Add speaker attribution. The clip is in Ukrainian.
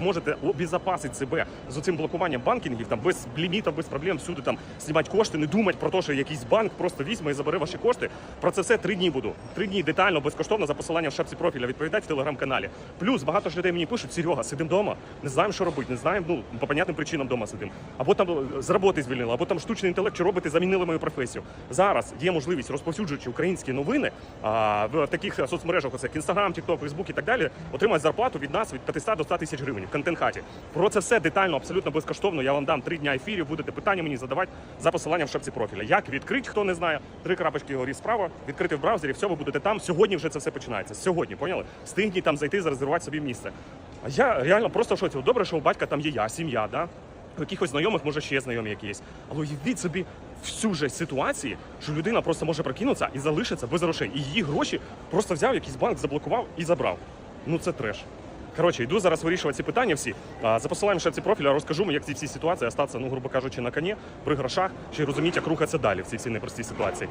Speaker 1: можете обезопасити себе з цим блокуванням банкінгів, там без лімітів, без проблем, всюди там знімати кошти, не думати про те, що якийсь банк просто візьме і забере ваші кошти. Про це все три дні буду. Три дні детально, безкоштовно за посиланням в шапці профіля відповідати в телеграм-каналі. Плюс багато ж людей мені пишуть: Серега, сидимо вдома, не знаємо, що робити, не знаємо, ну по понятним причинам вдома сидимо. Або там з роботи звільнили, або там штучний інтелект чи роботи замінили мою професію. Зараз є можливість розповсюджуючи українські новини а, в таких соцмережах, як Інстаграм, Тікток, Фейсбук і так далі, отримати зарплату від нас від 500 до 100 тисяч гривень в контент-хаті. Про це все детально, абсолютно безкоштовно. Я вам дам три дня ефірів, будете питання мені задавати за посиланням в шапці профіля. Як відкрити, хто не знає, три крапочки горі справа, відкрити в браузері, все, ви будете там. Сьогодні вже це все починається. Сьогодні, поняли? Встигніть там зайти, зарезервувати собі місце. А я реально просто в шоці. Добре, що у батька там є я, сім'я, да? У якихось знайомих, може, ще знайомі якісь. Але уявіть собі всю же ситуації, що людина просто може прокинутися і залишиться без грошей. І її гроші просто взяв якийсь банк, заблокував і забрав. Ну це треш. Коротше, йду зараз вирішувати ці питання всі. За посиланням в профіля розкажу, як ці всі ситуації остатися, ну, грубо кажучи, на коні, при грошах, чи розуміти, як рухатися далі в цій всій непростій ситуації.